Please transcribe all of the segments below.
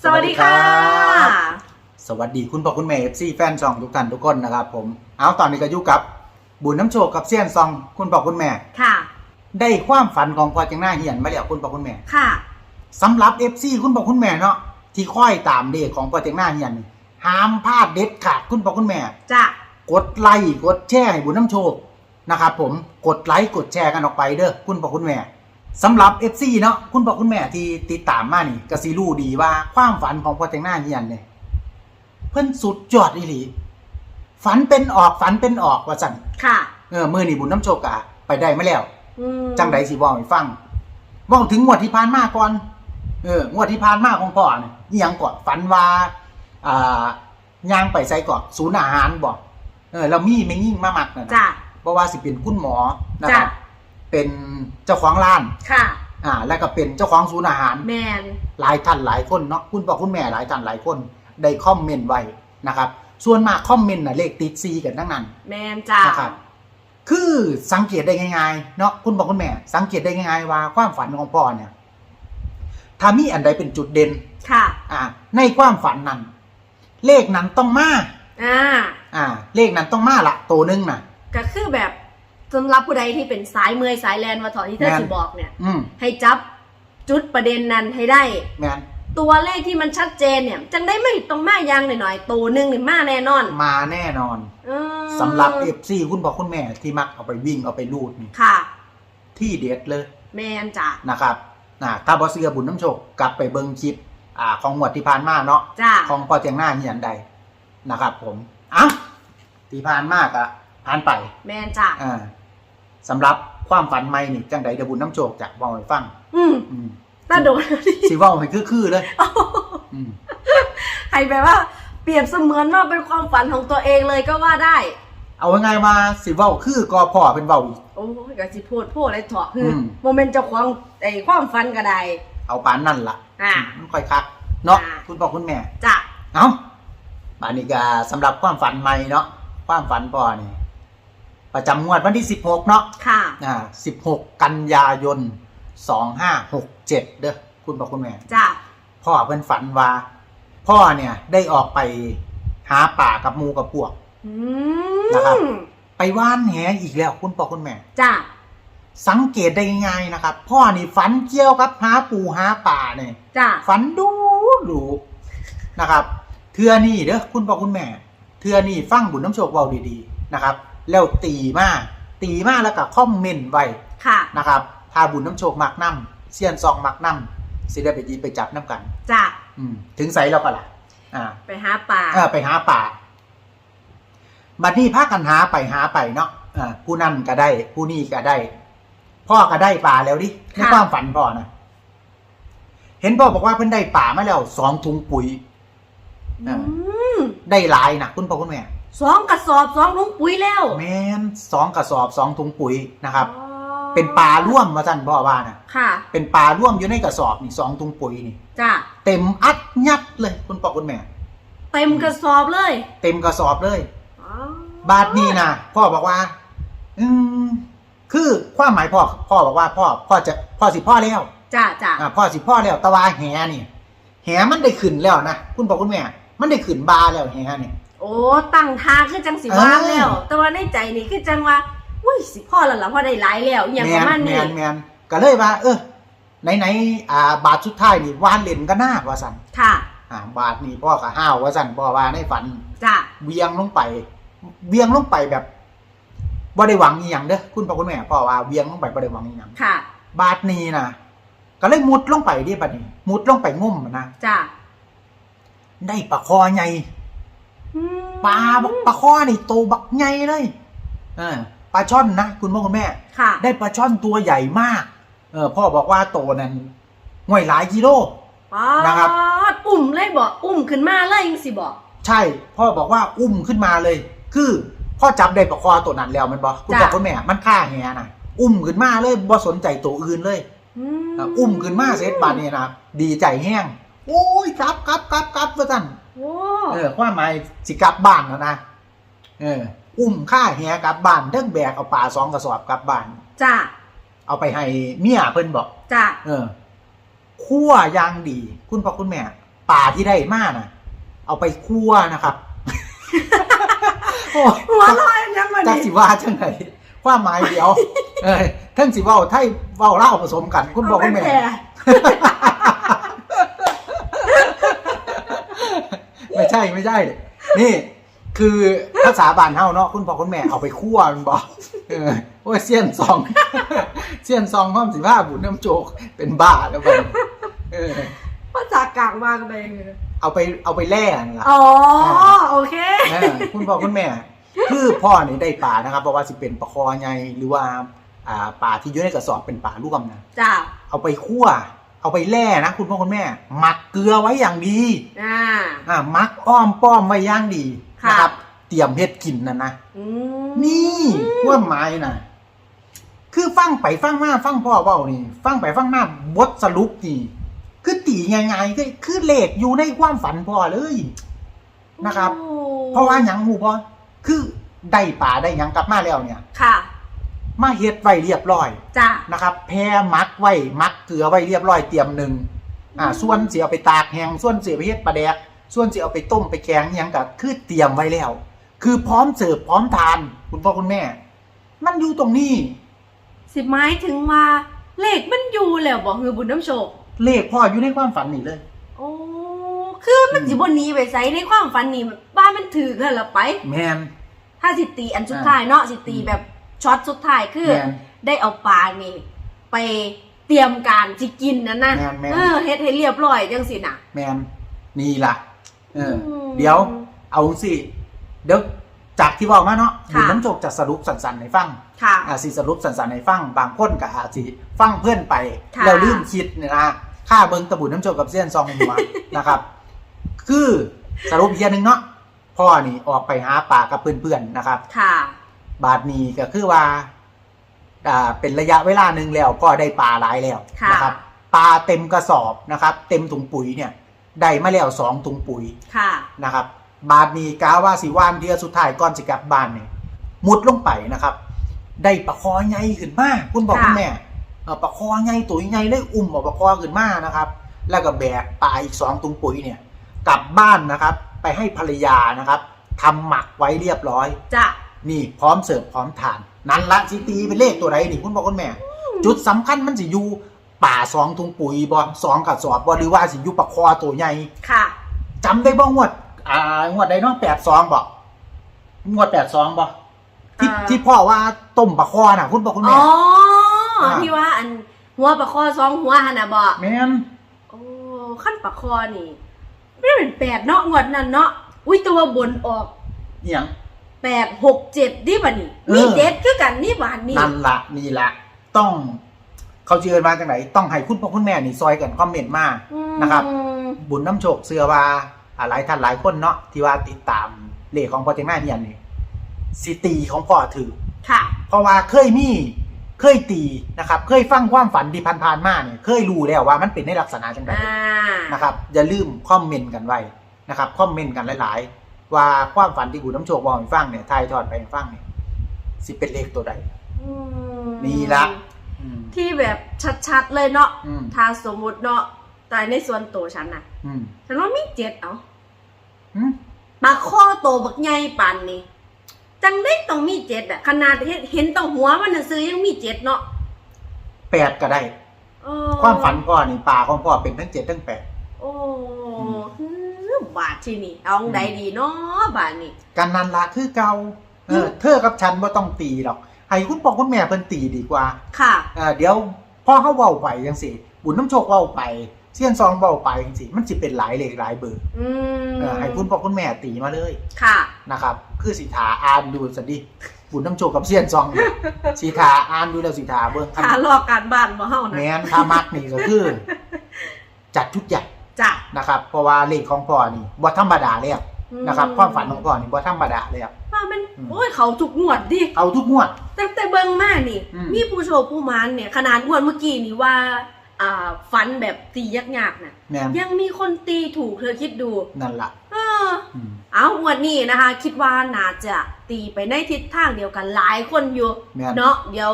สวัสดีค่ะ สวัสดีคุณพ่อคุณแม่เอฟซีแฟนซองทุกท่านทุกคนนะครับผม เอาตอนนี้ก็อยู่กับ บุญน้ำโชคกับเซียนซองคุณพ่อคุณแม่ ค่ะ ได้ความฝันของพ่อจังหน้าเหียนมาแล้วคุณพ่อคุณแม่ ค่ะสำหรับเอฟซีคุณพ่อคุณแม่เนาะที่ค่อยตามเด็กของพ่อจังหน้าเหียนนี่ห้ามพลาดเด็ดขาดคุณพ่อคุณแม่จะกดไลค์กดแชร์ให้บุญน้ำโชคนะครับผม กดไลค์กดแชร์กันออกไปเด้อคุณพ่อคุณแม่ สำหรับ FC เนาะคุณพ่อคุณแม่ที่ติดตามมานี่ก็สิรู้ดีว่าความฝันของพ่อแต่งหน้าเฮียนเนี่ยเพิ่นสุดยอดอีหลี ฝันเป็นออกฝันเป็นออกว่าสั่นค่ะ เออมื้อนี้บุญน้ำโชคอะไปได้มาแล้ว อืมจังไดสิเว้าให้ฟังเว้าถึงงวดที่ผ่านมาก่อน เอองวดที่ผ่านมาของพ่อเนี่ยอีหยังก่อนฝันว่าอ่าย่างไปใส่ก่อนศูนย์อาหารบ่เออแล้วมีแม่ยิ่งมามักนั่นน่ะจ้ะ เพราะว่าสิเป็นคุณหมอนะครับจ้ะ เป็นเจ้าของร้าน ค่ะ อ่า แล้วก็เป็นเจ้าของศูนย์อาหาร แมนหลายท่านหลายคนเนาะคุณพ่อคุณแม่หลายท่านหลายคนได้คอมเมนต์ไว้นะครับ ส่วนมากคอมเมนต์น่ะเลขติดซีกันทั้งนั้นแมนจ้ะนะครับ คือสังเกตได้ง่ายๆเนาะคุณพ่อคุณแม่ สังเกตได้ง่ายๆว่าความฝันของพ่อเนี่ยถ้ามีอันใดเป็นจุดเด่นค่ะ อ่า ในความฝันนั้น เลขนั้นต้องมาอ่า อ่า เลขนั้นต้องมาละตัวหนึงน่ะก็คือแบบ สำหรับผู้ใดที่เป็นสายเมอยสายแลนมาถอนที่เธอแม่นสิบอกเนี่ย อืมให้จับจุดประเด็นนั้นให้ได้ แมนตัวเลขที่มันชัดเจนเนี่ย จังได้ไม่ต้องมายังหน่อยๆตัวหนึ่งเนี่ยมาแน่นอนมาแน่นอนอืมสำหรับเอฟซีคุณพ่อคุณแม่ที่มักเอาไปวิ่งเอาไปลูดนี่ค่ะ ที่เด็ดเลยแมนจ้ะนะครับนะถ้าบอสเสือบุญน้ำโชคกลับไปเบิงคลิปอ่าของงวดที่ผ่านมาเนาะจ้ะของพ่อเจียงหน้าเหียนใดนะครับ ผมเอ้าที่ผ่านมากอะผ่านไป แมนจ้ะ อ่า สำหรับความฝันใหม่นี่จังใดเดยวบุญน้ำโชคจะเว่าให้ฟังอืมอืมน่าโดน สิเว่าให้คือๆเลยอืมให้แบบว่าเปรียบเสมือนว่าเป็นความฝันของตัวเองเลยก็ว่าได้ เอาไงายๆมาสิเว่าคือกอพ่อเป็นเว่าอีก โอ้ยก็สิพูดพูดอะไรเถอะคืออม โมเมนต์เจ้าของไอ้ความฝันก็ได้ เอาปานนั่นล่ะอ่า มันค่อยคักเนาะอ่า คุณพ่อคุณแม่ จ้ะ เอาบานิกาสำหรับความฝันใหม่เนาะความฝันพ่อนี่ ประจำงวดวันที่ 16 เนาะค่ะ อ่า16 กันยายน 2567 เด้อคุณพ่อคุณแม่ จ้ะ พ่อเพิ่นฝันว่า พ่อเนี่ยได้ออกไปหาป่ากับหมูกับพวก อืนะครับ มไปว่านแหอีกแล้วคุณพ่อคุณแม่ จ้ะ สังเกตได้ง่ายๆนะครับ พ่อนี่ฝันเกี่ยวกับหาปูหาป่าเนี่ยจ้ะ ฝันดูดูนะครับ เทือนี่เด้อคุณพ่อคุณแม่ เทือนี่ฟังบุญน้ำโชคเบาดีๆนะครับ แล้วตีมาตีมาแล้วก็คอมเมนต์ไว้ค่ะ นะครับถ้าบุญน้ำโชคมักน้ำเซียนซองมักน้ำสิได้ไปจีไปจับน้ำกันจ้ะอืมถึงใสแล้วก็ล่ะอ่าไปหาป่าเออไปหาป่าบัดนี้พากันหาไปหาไปเนาะอ่าผู้นั่นก็ได้ ผู้นี่ก็ได้ พ่อก็ได้ป่าแล้วดิในความฝันพ่อนะเห็นพ่อบอกว่าเพิ่นได้ป่ามาแล้วสองถุงปุ๋ยอืมได้หลายนะคุณพ่อคุณแม่ สองกระสอบสองถุงปุ๋ยแล้วแมนสองกระสอบสองถุงปุ๋ยนะครับ อ๋อเป็นปลาร่วมมาสั่นพ่อว่านะค่ะ เป็นปลาร่วมอยู่ในกระสอบนี่สองถุงปุ๋ยนี่ จ้ะเต็มอัดยัดเลยคุณพ่อคุณแม่ เต็มกระสอบเลยเต็มกระสอบเลย อ๋อบาทนี้นะพ่อบอกว่า อืมคือความหมายพ่อพ่อบอกว่าพ่อพ่อจะพ่อสิพ่อแล้วจ้ะจ้ะอ่าพ่อสิพ่อแล้วแตะวาแหนี่แหมันได้ขึ้นแล้วนะคุณพ่อคุณแม่ มันได้ขึ้นบาแล้วแหนี่ โอ้ตั้งทางคือจังสิว่างแล้วเออแต่ว่าในใจนี่คือจังว่าอุ้ยสิพ่อแล้วล่ะพ่อได้หลายแล้วอหย่างประมาณแมนี้นแมนก็เลยว่า เออไหนไหนๆอ่าบาทสุดท้ายนี่วานเล่นก็น่าว่าสันค่ะอ่าบาทนี่พ่อก็ห้าวว่าสันพ่อว่าในฝันจ้ะเวียงลงไป เวียงลงไปแบบบ่ได้หวังอีหยังเด้อคุณพ่อคุณแม่พ่อว่าเวียงลงไปบ่ได้หวังอีหยังค่ะ บาทนี้นะก็เลยมุดลงไปดิบัดนี้ มุดลงไปงุ่มนะจ้ะได้ปลาคอใหญ่อืม ปลาบักปลาคอนี่โตบักใหญ่เลยเออปลาช่อนนะคุณพ่อคุณแม่ค่ะ ได้ปลาช่อนตัวใหญ่มาก เออพ่อบอกว่าโตนั้นห่วยหลายกิโล นะครับป๊าดอุ้มเลยบอกอุ้มขึ้นมาเลยยังสิบอกใช่ พ่อบอกว่าอุ้มขึ้นมาเลย คือพ่อจับได้ปลาคอตัวนั้นแล้วแมันบอกคุณพ่อคุณแม่มันฆ่าแหนะอุ้มขึ้นมาเลยบ่สนใจตัวอื่นเลยอืมอะอุ้มขึ้นมาเสร็จบาดนี่นะดีใจแห้งโอ้ยกลับกลับกลับกลับว่าสั่น โอ้เออความหมายสิกลับบ้านแล้วนะเออ อุ้มฆ่าแหกลับบ้านเด้งแบกเอาปลาสองกระสอบกลับบ้าน จ้ะเอาไปให้เมียเพิ่นบอก จ้ะเออคั่วอยางดี คุณพ่อคุณแม่ป่าที่ได้มาน่ะเอาไปคั่วนะครับโอ้ยหัวลอยยังมาจักดิสิว่าจังไหนความหมายเดียว เออท่านสิเว่าไทยเว้าเล่าวผสมกัน คุณบอกคุณแม่ เาไปผ่ ไม่ ใช่ไม่ใช่ นี่ คือภาษาบ้านเฮาเนาะคุณพ่อคุณแม่เอาไปคั่วมันบอกเออโอ้ยเสี้ยนซอง เสี้ยนซองความสิบ้าบุญน้ำโจกเป็นบ้าแล้วกันเออภาษากลางมากเลยเอาไปเอาไปแล่นั่นล่ะ อ๋อ โอเค เออคุณพ่อคุณแม่ คือพ่อนี่ได้ปลานะครับเพราะว่าสิเป็นปลาคอไงหรือว่าอ่าปลาที่อยู่ในกระสอบเป็นปลาร่วมนะจ้า เอาไปคั่ว เอาไปแล่นะ คุณพ่อคุณแม่ หมักเกลือไว้อย่างดีอ่า อ่ามักอ้อมป้อมไว้อย่างดีค่ะ นะครับ เตรียมเฮ็ดกินนั่นนะอืมนี่ว่าไม้น่ะคือฟังไปฟังมาฟังพ่อเว้านี่ ฟังไปฟังมาบทสรุปนี่คือตีง่ายๆก็คือเลขอยู่ในความฝันพ่อเลย นะครับ โอ้เพราะว่าหยังหมู่พ่อคือได้ป่าได้หยังกลับมาแล้วเนี่ย ค่ะ มาเฮ็ดไว้เรียบร้อยจ้านะครับแพรมักไว้มักเกลือไว้เรียบร้อยเตรียมหนึ่งอ่าอืมส่วนเสียเอาไปตากแห้งส่วนเสียไปเฮ็ดปลาแดกส่วนเสียเอาไปต้มไปแกงอิหยังก็คือเตรียมไว้แล้ว คือพร้อมเสิร์ฟพร้อมทาน คุณพ่อคุณแม่ มันอยู่ตรงนี้ สิหมายถึงว่าเลขมันอยู่แล้วบอกคือบุญน้ำโชค เลขพ่ออยู่ในความฝันนี่เลย โอ้ คือมันอืมสิบนนี้ไปใส่ในความฝันนี่แบบบ้านมันถือกันละไป แมน ถ้าสิตีอันสุดท้ายเนาะสิตีอืมแบบ ช็อตสุดท้ายคือ แมนได้เอาปลานี่ ไปเตรียมการสิกินนั่นนะแม่นแม่น เออเฮ็ดให้เรียบร้อยจังสิน่ะ แมนนี่ล่ะ เอออมเดี๋ยว เอาสิเดี๋ยวจากที่บอกมาเนาะค่ะ บุญน้ำโจกจะสรุปสั้นๆให้ฟังค่ะ อาสิสรุปสั้นๆให้ฟัง บางคนก็อาจสิฟังเพื่อนไป ค่ะ แล้วลืมคิดเนี่ยนะค่าเบิงตะบุญน้ำโจกกับเสี้ยนซองหัว นะครับ คือสรุปอีกทีหนึงเนาะพ่อนี่ออกไปหาปลากับเพื่อนๆนะครับ ค่ะ บาทนี้ก็คือว่าอ่าเป็นระยะเวลาหนึ่งแล้วก็ได้ปลาหลายแล้วค่ะ นะครับปลาเต็มกระสอบนะครับ เต็มถุงปุ๋ยเนี่ยได้มาแล้วสองถุงปุ๋ยค่ะ นะครับ บาทนี้กาว่าสิว่านเดียวสุดท้ายก่อนสิกลับบ้านเนี่ยมุดลงไปนะครับ ได้ปลาคอใหญ่ขึ้นมาคุณบอกค่ะ คุณแม่เอ่อปลาคอใหญ่ตัวใหญ่เลยอุ้มเอาปลาคอขึ้นมานะครับ แล้วก็แบกปลาอีกสองถุงปุ๋ยเนี่ย กลับบ้านนะครับ ไปให้ภรรยานะครับทำหมักไว้เรียบร้อย จ้ะ นี่พร้อมเสิร์ฟพร้อมทาน นั่นละสิตีเป็นเลขตัวใดนี่คุณบอกคุณแม่ จุดสำคัญมันสิอยู่ป่าสองถุงปุ๋ยบ่สองกระสอบบ่หรือว่าสิอยู่ปลาคอตัวใหญ่ค่ะจำได้บ่งวด อ่างวดใดเนาะแปดสองบ่งวดแปดสองบ่ที่อ่าที่พ่อว่าต้มปลาคอน่ะ คุณบอกคุณอ๋แม่อที่ว่าอันหัวปลาคอสองหัวหันน่ะบ่แม่นโอ้ขั้นปลาคอนี่ไม่ได้เป็นแปดเนาะงวดนั้นเนาะอุ้ยตัวบนออกเอียง แปดหกเจ็ดดิบ่นี่เออ มีเจ็ดคือกันนี่บานนี่นั่นละนี่ละต้อง เขาเชิญมาจังไหนต้องให้คุณพ่อคุณแม่นี่ซอยกันคอมเมนต์มาอืมนะครับบุญน้ำโชคเสือว่าอ่าหลายท่านหลายคนเนาะที่ว่าติดตามเลขของพ่อเจงหน้าเนียนนี่สิตีของพ่อถือ ค่ะ เพราะว่าเคยมีเคยตีนะครับ เคยฟังความฝันที่ผ่านๆมาเนี่ยเคยรู้แล้วว่ามันเป็นในลักษณะจังได อ่า นะครับอย่าลืมคอมเมนต์กันไว้นะครับคอมเมนต์กันหลายๆ ว่าความฝันที่บุญน้ำโชคบอกให้ฟังเนี่ยทายทอดไปให้ฟังเนี่ยสิเป็นเลขตัวใดอืมนี่ละอืม ที่แบบชัดๆเลยเนาะอืม ถ้าสมมุติเนาะแต่ในส่วนตัวฉันน่ะ อืมฉันว่ามีเจ็ดเอาอืมปลาข้อโตบักใหญ่ปานนี่จังได้ต้องมีเจ็ดอะขนาดเห็นเห็นแต้องหัวมันน่ะซื้อยังมีเจ็ดเนาะแปดก็ได้ เออความฝันพ่อนี่ป่าของพ่อเป็นทั้งเจ็ดทั้งแปดโอ้หือ บาทที่นี่ เอาใดดีเนาะบาทนี่กันนันละคือเกาเออเธอกับฉันว่าต้องตีหรอกให้คุณพ่อคุณแม่เพิ่นตีดีกว่า ค่ะเออเดี๋ยวพ่อเขาเว้าไปจังสิบุญน้ำโชคเว้าไปเสี้ยนซองเว้าไปจังสิมันสิเป็นหลายเลขหลายเบอร์อืมเออให้คุณพ่อคุณแม่ตีมาเลย ค่ะ นะครับ คือสิทาอ่านดูสันดิ บุญน้ำโชคกับเสี้ยนซองเนี่ยสิทาอ่านดูแล้วสิทาเบิ่งค่ะลอกการบ้านบ่เฮานะแมนถ้ามักนี่ก็คือ จัดชุดใหญ่ จ้ะ นะครับ เพราะว่าเลขของพ่อนี่บ่ธรรมดาเลยนะครับ ความฝันของพ่อนี่บ่ธรรมดาเลยว่ามันอืม โอ้ยเขาทุกงวดดิเอาทุกงวด ตั้งแต่เบิ่งมานี่ อืม มีผู้โชคผู้มานเนี่ย ขนาดงวดเมื่อกี้นี่ว่า อ่าฝันแบบตียากๆน่ะ แมนยังมีคนตีถูกเธอคิดดู นั่นล่ะเออ อืมเอางวดนี้นะคะ คิดว่าน่าจะตีไปในทิศทางเดียวกันหลายคนอยู่ แม่นเนาะเดี๋ยว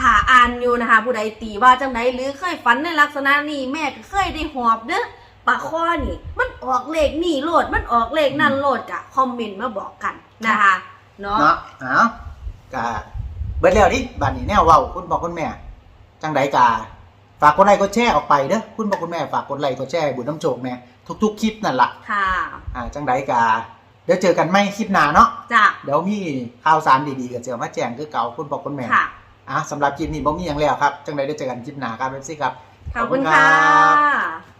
ถ้าอ่านอยู่นะคะ ผู้ใดตีว่าจังไดหรือเคยฝันในลักษณะนี้แม่ก็เคยได้หอบเด้อปลาข้อนี่ มันออกเลขนี่โหลดมันออกเลขนั่นโหลดกะคอมเมนต์มาบอกกันนะคะเนาะเนาะอ้าวกะเบิดแล้วดิบัดนี้แนวเว้าคุณพ่อคุณแม่ จังไดกะฝากกดไลค์กดแชร์ออกไปเด้อคุณพ่อคุณแม่ฝากกดไลค์กดแชร์ให้บุญน้ำโชคแน่ทุก ๆ คลิปนั่นล่ะค่ะอ่าจังไดกะเดี๋ยวเจอกันไม่คลิปหน้าเนาะจ้ะเดี๋ยวมีข่าวสารดีๆก็จะเอามาแจ้งคือเก่าคุณพ่อคุณแม่ค่ะ อะสำหรับคลิปนี้บ่มีหยังแล้วครับ จังไดได้เจอกันคลิปหน้าครับเอฟซีครับ ขอบคุณขอบคุณครัค่ะ